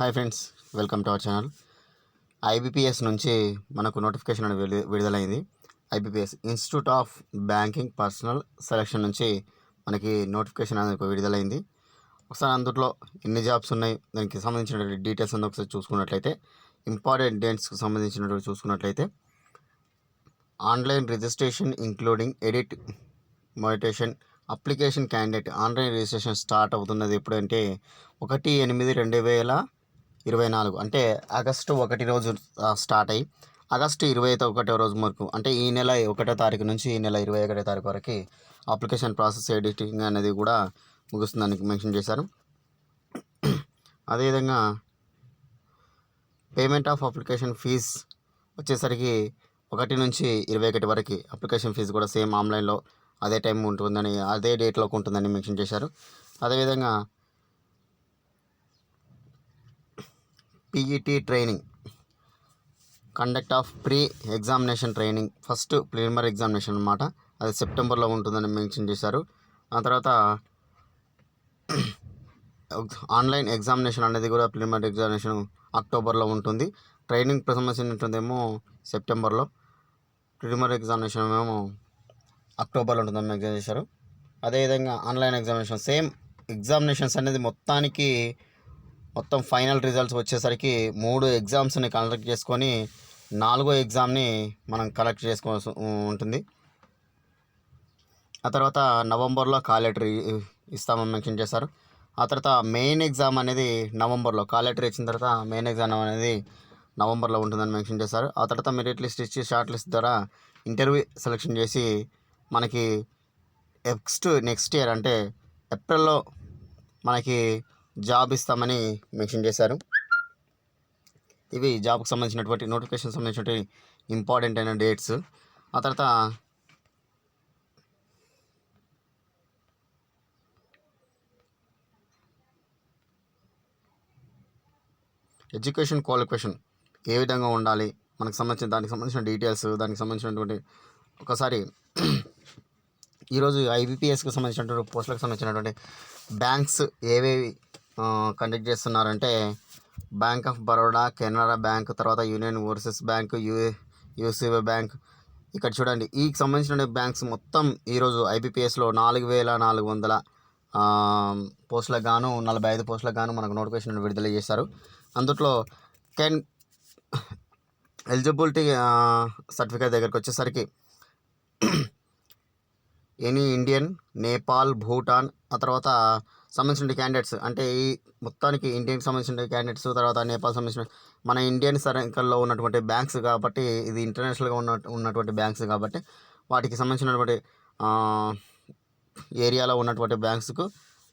Hi friends welcome to our channel. IBPS నుంచి మనకు notification అనేది విడుదలైంది. IBPS institute of banking personnel selection నుంచి మనకి నోటిఫికేషన్ అనేది విడుదలైంది. ఒకసారి అందులో ఎన్ని జాబ్స్ ఉన్నాయి దానికి సంబంధించిన డీటెయిల్స్ ఉంది ఒకసారి చూసుకున్నట్లయితే ఇంపార్టెంట్ డేట్స్కి సంబంధించినటువంటి చూసుకున్నట్లయితే online registration including edit modification application candidate online registration start అవుతున్నది ఎప్పుడంటే ఒకటి ఎనిమిది రెండు వేల ఇరవై నాలుగు. అంటే ఆగస్టు ఒకటి రోజు స్టార్ట్ అయ్యి ఆగస్టు ఇరవై ఒకటో రోజు వరకు అంటే ఈ నెల ఒకటో తారీఖు నుంచి ఈ నెల ఇరవై ఒకటో తారీఖు వరకు అప్లికేషన్ ప్రాసెస్ ఎడిటింగ్ అనేది కూడా ముగుస్తుందని మెన్షన్ చేశారు. అదేవిధంగా పేమెంట్ ఆఫ్ అప్లికేషన్ ఫీజ్ వచ్చేసరికి ఒకటి నుంచి ఇరవై ఒకటి వరకు అప్లికేషన్ ఫీజు కూడా సేమ్ ఆన్లైన్లో అదే టైం ఉంటుందని అదే డేట్లోకి ఉంటుందని మెన్షన్ చేశారు. అదేవిధంగా PET training conduct of pre examination training first preliminary examination అనమాట అది సెప్టెంబర్లో ఉంటుందని మెన్షన్ చేశారు. ఆ తర్వాత ఆన్లైన్ ఎగ్జామినేషన్ అనేది కూడా ప్రిలిమరీ ఎగ్జామినేషన్ అక్టోబర్లో ఉంటుంది. ట్రైనింగ్ సంబంధించినటువంటిదేమో సెప్టెంబర్లో ప్రిమర్ ఎగ్జామినేషన్ ఏమో అక్టోబర్లో ఉంటుందని మెన్షన్ చేశారు. అదేవిధంగా ఆన్లైన్ ఎగ్జామినేషన్ సేమ్ ఎగ్జామినేషన్స్ అనేది మొత్తానికి మొత్తం ఫైనల్ రిజల్ట్స్ వచ్చేసరికి మూడు ఎగ్జామ్స్ని కలెక్ట్ చేసుకొని నాలుగో ఎగ్జామ్ని మనం కలెక్ట్ చేసుకోవాల్సి ఉంటుంది. ఆ తర్వాత నవంబర్లో కాల్ లెటర్ ఇస్తామని మెన్షన్ చేశారు. ఆ తర్వాత మెయిన్ ఎగ్జామ్ అనేది నవంబర్లో కాల్ లెటర్ ఇచ్చిన తర్వాత మెయిన్ ఎగ్జామ్ అనేది నవంబర్లో ఉంటుందని మెన్షన్ చేశారు. ఆ తర్వాత మెరిట్ లిస్ట్ ఇచ్చి షార్ట్ లిస్ట్ ద్వారా ఇంటర్వ్యూ సెలెక్షన్ చేసి మనకి నెక్స్ట్ నెక్స్ట్ ఇయర్ అంటే ఏప్రిల్లో మనకి జాబ్ ఇస్తామని మెన్షన్ చేశారు. ఇవి జాబ్కి సంబంధించినటువంటి నోటిఫికేషన్ సంబంధించినటువంటి ఇంపార్టెంట్ అయిన డేట్స్. ఆ తర్వాత ఎడ్యుకేషన్ క్వాలిఫికేషన్ ఏ విధంగా ఉండాలి మనకు సంబంధించిన దానికి సంబంధించిన డీటెయిల్స్ దానికి సంబంధించినటువంటి ఒకసారి ఈరోజు ఐబీపీఎస్కి సంబంధించినటువంటి పోస్టులకు సంబంధించినటువంటి బ్యాంక్స్ ఏవేవి కండక్ట్ చేస్తున్నారంటే bank of Baroda Canara bank తర్వాత union overseas bank UA UCB bank ఇక్కడ చూడండి ఈ సంబంధించిన బ్యాంక్స్ మొత్తం ఈరోజు ఐబీపీఎస్లో నాలుగు వేల నాలుగు వందల పోస్టులకు గాను నలభై ఐదు పోస్టులకు గాను మనకు నోటిఫికేషన్ విడుదల చేశారు. అందుట్లో కెన్ ఎలిజిబిలిటీ సర్టిఫికేట్ దగ్గరికి వచ్చేసరికి ఎనీ ఇండియన్ నేపాల్ భూటాన్ ఆ తర్వాత సంబంధించిన క్యాండిడేట్స్ అంటే ఈ మొత్తానికి ఇండియన్కి సంబంధించిన క్యాండిడేట్స్ తర్వాత నేపాల్ సంబంధించిన మన ఇండియన్ సర్కిల్లో ఉన్నటువంటి బ్యాంక్స్ కాబట్టి ఇది ఇంటర్నేషనల్గా ఉన్న ఉన్నటువంటి బ్యాంక్స్ కాబట్టి వాటికి సంబంధించినటువంటి ఏరియాలో ఉన్నటువంటి బ్యాంక్స్కు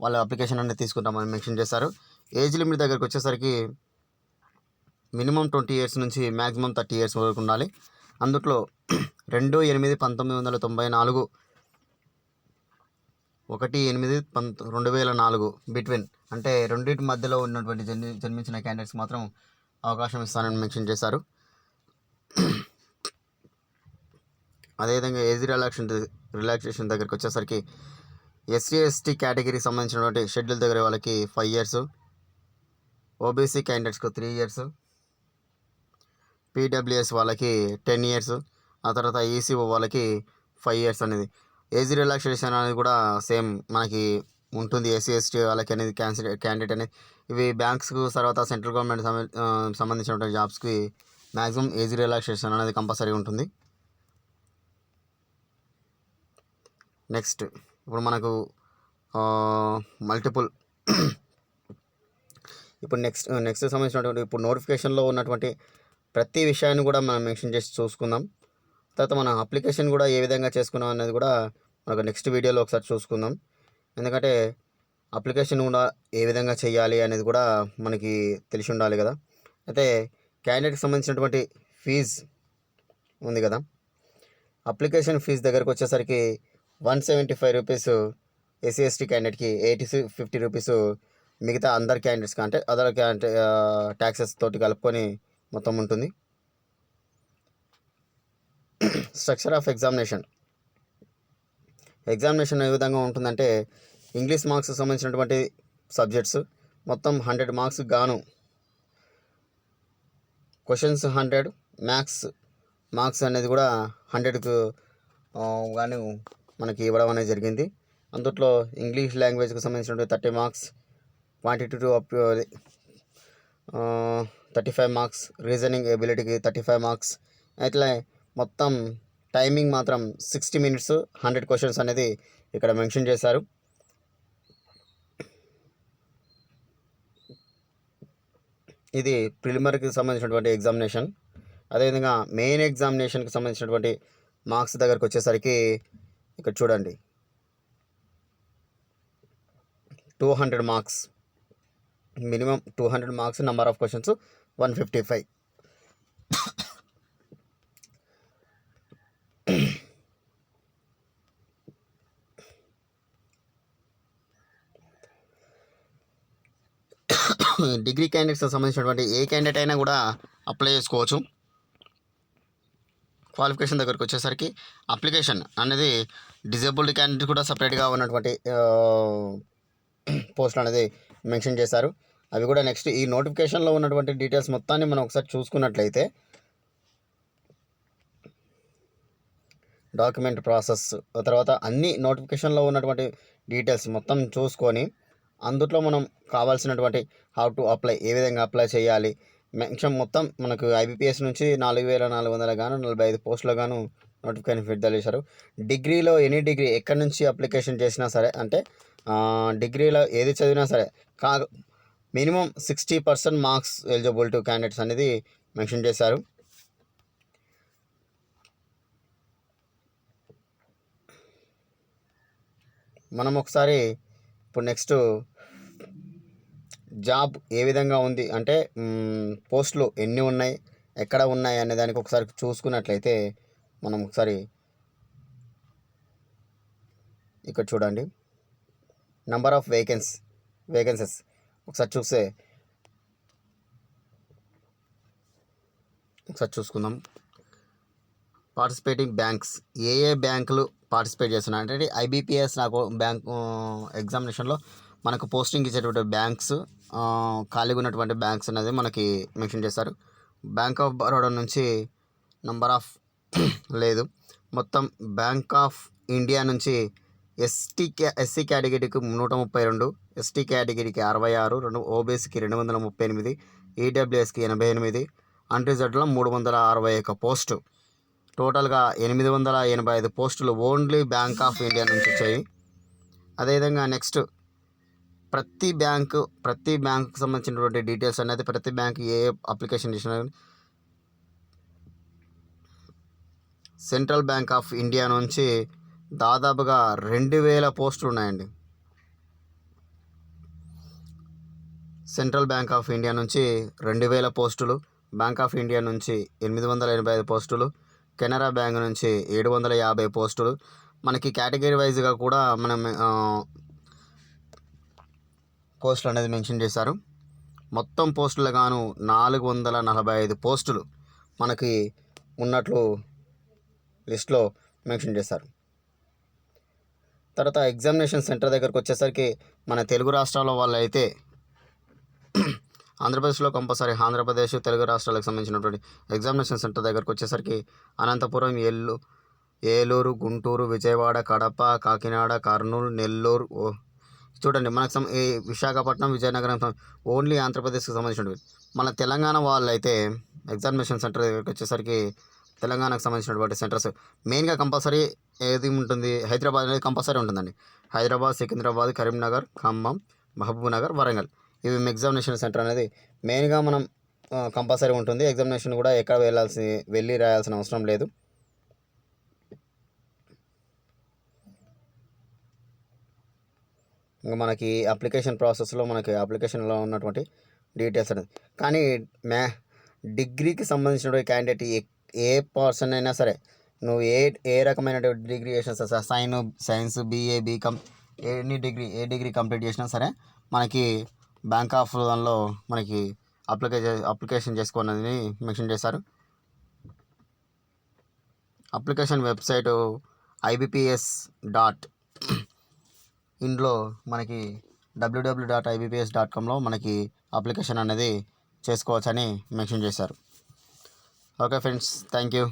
వాళ్ళ అప్లికేషన్ అనేది తీసుకుంటామని మెన్షన్ చేశారు. ఏజ్ లిమిట్ దగ్గరికి వచ్చేసరికి మినిమం ట్వంటీ ఇయర్స్ నుంచి మ్యాక్సిమం థర్టీ ఇయర్స్ వరకు ఉండాలి. అందుట్లో రెండు ఎనిమిది పంతొమ్మిది వందల తొంభై నాలుగు ఒకటి ఎనిమిది పంత రెండు వేల నాలుగు బిట్వీన్ అంటే రెండింటి మధ్యలో ఉన్నటువంటి జన్మి జన్మించిన క్యాండిడేట్స్ మాత్రం అవకాశం ఇస్తానని మెన్షన్ చేశారు. అదేవిధంగా ఏజ్ రిలాక్షన్ రిలాక్సేషన్ దగ్గరికి వచ్చేసరికి ఎస్సీ ఎస్టీ కేటగిరీకి సంబంధించినటువంటి షెడ్యూల్ దగ్గర వాళ్ళకి ఫైవ్ ఇయర్స్ ఓబీసీ క్యాండిడేట్స్కి త్రీ ఇయర్స్ పీడబ్ల్యూఎస్ వాళ్ళకి టెన్ ఇయర్స్ ఆ తర్వాత ఈసీఓ వాళ్ళకి ఫైవ్ ఇయర్స్ అనేది. ఏజ్ రిలాక్సేషన్ అనేది కూడా సేమ్ మనకి ఉంటుంది. ఎస్సీ ఎస్టీ వాళ్ళకి అనేది క్యాన్సిల్ క్యాండిడేట్ అనేది. ఇవి బ్యాంక్స్కు తర్వాత సెంట్రల్ గవర్నమెంట్ సంబ- సంబంధించినటువంటి జాబ్స్కి మ్యాక్సిమం ఏజ్ రిలాక్సేషన్ అనేది కంపల్సరీ ఉంటుంది. నెక్స్ట్ ఇప్పుడు మనకు మల్టిపుల్ ఇప్పుడు నెక్స్ట్ నెక్స్ట్ సంబంధించినటువంటి ఇప్పుడు నోటిఫికేషన్లో ఉన్నటువంటి ప్రతి విషయాన్ని కూడా మనం మెన్షన్ చేసి చూసుకుందాం. తర్వాత మన అప్లికేషన్ కూడా ఏ విధంగా చేసుకున్నాం అనేది కూడా మనకు నెక్స్ట్ వీడియోలో ఒకసారి చూసుకుందాం. ఎందుకంటే అప్లికేషన్ కూడా ఏ విధంగా చేయాలి అనేది కూడా మనకి తెలిసి ఉండాలి కదా. అయితే క్యాండిడేట్కి సంబంధించినటువంటి ఫీజ్ ఉంది కదా. అప్లికేషన్ ఫీజు దగ్గరకు వచ్చేసరికి one seventy five rupees SC ST క్యాండిడేట్కి eighty fifty rupees మిగతా అందరు క్యాండిడేట్స్కి అంటే అదర్ క్యాండి ట్యాక్సెస్ తోటి కలుపుకొని మొత్తం ఉంటుంది. స్ట్రక్చర్ ఆఫ్ ఎగ్జామినేషన్ ఎగ్జామినేషన్ ఏ విధంగా ఉంటుందంటే ఇంగ్లీష్ మార్క్స్ సంబంధించినటువంటి సబ్జెక్ట్స్ మొత్తం హండ్రెడ్ మార్క్స్ గాను. క్వశ్చన్స్ హండ్రెడ్ మ్యాథ్స్ మార్క్స్ అనేది కూడా హండ్రెడ్కు గాను మనకి ఇవ్వడం అనేది జరిగింది. అందుట్లో ఇంగ్లీష్ లాంగ్వేజ్కి సంబంధించినటువంటి thirty marks quantitative up thirty five marks reasoning ఎబిలిటీకి thirty five marks అట్లా మొత్తం టైమింగ్ మాత్రం సిక్స్టీ మినిట్స్ హండ్రెడ్ క్వశ్చన్స్ అనేది ఇక్కడ మెన్షన్ చేశారు. ఇది ప్రిలిమరీకి సంబంధించినటువంటి ఎగ్జామినేషన్. అదేవిధంగా మెయిన్ ఎగ్జామినేషన్కి సంబంధించినటువంటి మార్క్స్ దగ్గరకు వచ్చేసరికి ఇక్కడ చూడండి. Two hundred marks. Minimum two hundred marks number of questions one fifty five. Degree క్యాండిడేట్స్కి సంబంధించినటువంటి ఏ క్యాండిడేట్ అయినా కూడా అప్లై చేసుకోవచ్చు. క్వాలిఫికేషన్ దగ్గరకు వచ్చేసరికి అప్లికేషన్ అనేది డిజేబుల్డ్ క్యాండిడేట్ కూడా సపరేట్గా ఉన్నటువంటి పోస్టులు అనేది మెన్షన్ చేశారు. అవి కూడా నెక్స్ట్ ఈ నోటిఫికేషన్లో ఉన్నటువంటి డీటెయిల్స్ మొత్తాన్ని మనం ఒకసారి చూసుకున్నట్లయితే డాక్యుమెంట్ ప్రాసెస్ తర్వాత అన్ని నోటిఫికేషన్లో ఉన్నటువంటి డీటెయిల్స్ మొత్తం చూసుకొని అందుట్లో మనం కావాల్సినటువంటి హౌ టు అప్లై ఏ విధంగా అప్లై చేయాలి. మెన్షన్ మొత్తం మనకు ఐబీపీఎస్ నుంచి నాలుగు వేల నాలుగు వందల గాను నలభై ఐదు పోస్టులు గాను నోటిఫికేషన్ విడుదల చేశారు డిగ్రీలో ఎనీ డిగ్రీ ఎక్కడి నుంచి అప్లికేషన్ చేసినా సరే అంటే డిగ్రీలో ఏది చదివినా సరే కా minimum sixty percent marks eligible to candidates అనేది మెన్షన్ చేశారు. మనం ఒకసారి ఇప్పుడు నెక్స్ట్ జాబ్ ఏ విధంగా ఉంది? అంటే పోస్టులు ఎన్ని ఉన్నాయి? ఎక్కడ ఉన్నాయి? అనే దానికి ఒకసారి చూసుకున్నట్లయితే మనం ఒకసారి ఇక్కడ చూడండి. నంబర్ ఆఫ్ వేకెన్స్ వేకెన్సెస్ ఒకసారి చూస్తే ఒకసారి చూసుకుందాం. పార్టిసిపేటింగ్ బ్యాంక్స్ ఏ ఏ బ్యాంకులు పార్టిసిపేట్ చేస్తున్నాయి అంటే ఐబీపీఎస్ నాకు బ్యాంక్ ఎగ్జామినేషన్లో మనకు పోస్టింగ్ ఇచ్చేటువంటి బ్యాంక్స్ ఖాళీగా ఉన్నటువంటి బ్యాంక్స్ అనేది మనకి మెన్షన్ చేస్తారు బ్యాంక్ ఆఫ్ బరోడా నుంచి నంబర్ ఆఫ్ లేదు. మొత్తం బ్యాంక్ ఆఫ్ ఇండియా నుంచి ఎస్టీ ఎస్సీ కేటగిరీకి నూట ముప్పై రెండు ఎస్టీ కేటగిరీకి అరవై ఆరు రెండు ఓబీసీకి రెండు వందల ముప్పై ఎనిమిది ఈడబ్ల్యూఎస్కి ఎనభై ఎనిమిది అన్రిజర్వ్డ్లో మూడు వందల అరవై ఒక్క పోస్టు. టోటల్గా ఎనిమిది వందల ఎనభై ఐదు పోస్టులు ఓన్లీ బ్యాంక్ ఆఫ్ ఇండియా నుంచి వచ్చాయి. అదేవిధంగా నెక్స్ట్ ప్రతి బ్యాంకు ప్రతి బ్యాంకుకి సంబంధించినటువంటి డీటెయిల్స్ అనేది ప్రతి బ్యాంక్ ఏ అప్లికేషన్ చేసినా సెంట్రల్ బ్యాంక్ ఆఫ్ ఇండియా నుంచి దాదాపుగా రెండు వేల పోస్టులు ఉన్నాయండి. సెంట్రల్ బ్యాంక్ ఆఫ్ ఇండియా నుంచి రెండు వేల పోస్టులు బ్యాంక్ ఆఫ్ ఇండియా నుంచి ఎనిమిది వందల ఎనభై ఐదు పోస్టులు కెనరా బ్యాంక్ నుంచి ఏడు వందల యాభై పోస్టులు. మనకి కేటగిరీ వైజ్గా కూడా మనం పోస్టులు అనేది మెన్షన్ చేశారు. మొత్తం పోస్టులు గాను నాలుగు వందల నలభై ఐదు పోస్టులు మనకి ఉన్నట్లు లిస్ట్లో మెన్షన్ చేశారు. తర్వాత ఎగ్జామినేషన్ సెంటర్ దగ్గరకు వచ్చేసరికి మన తెలుగు రాష్ట్రాల వాళ్ళు అయితే ఆంధ్రప్రదేశ్లో కంపల్సరీ ఆంధ్రప్రదేశ్ తెలుగు రాష్ట్రాలకు సంబంధించినటువంటి ఎగ్జామినేషన్ సెంటర్ దగ్గరకు వచ్చేసరికి అనంతపురం ఎల్లు ఏలూరు గుంటూరు విజయవాడ కడప కాకినాడ కర్నూలు నెల్లూరు ఓ చూడండి మనకు ఈ విశాఖపట్నం విజయనగరం ఓన్లీ ఆంధ్రప్రదేశ్కి సంబంధించినవి మన తెలంగాణ వాళ్ళు అయితే ఎగ్జామినేషన్ సెంటర్ దగ్గరికి వచ్చేసరికి తెలంగాణకు సంబంధించినటువంటి సెంటర్స్. మెయిన్గా కంపల్సరీ ఏది ఉంటుంది? హైదరాబాద్ అనేది కంపల్సరీ ఉంటుందండి. హైదరాబాద్ సికింద్రాబాద్ కరీంనగర్ ఖమ్మం మహబూబ్ నగర్ వరంగల్. ఇవి ఎగ్జామినేషన్ సెంటర్ అనేది మెయిన్గా మనం కంపల్సరీ ఉంటుంది. ఎగ్జామినేషన్ కూడా ఎక్కడ వెళ్ళాల్సి వెళ్ళి రాయాల్సిన అవసరం లేదు. ఇంకా మనకి అప్లికేషన్ ప్రాసెస్లో మనకి అప్లికేషన్లో ఉన్నటువంటి డీటెయిల్స్ అనేది. కానీ మ్యా డిగ్రీకి సంబంధించిన క్యాండిడేట్ ఏ ఏ పర్సన్ అయినా సరే నువ్వు ఏ ఏ రకమైన డిగ్రీ చేసినా సరే sign science BA BCom any degree ఏ డిగ్రీ కంప్లీట్ చేసినా సరే మనకి బ్యాంక్ ఆఫ్ దానిలో మనకి అప్లికేషన్ అప్లికేషన్ చేసుకోవాలని మెన్షన్ చేశారు. అప్లికేషన్ వెబ్సైట్ ఐబిపిఎస్ డాట్ ఇందులో మనకి డబ్ల్యూడబ్ల్యూ డాట్ ఐబీపీఎస్ డాట్ కామ్లో మనకి అప్లికేషన్ అనేది చేసుకోవచ్చని మెన్షన్ చేశారు. Okay friends thank you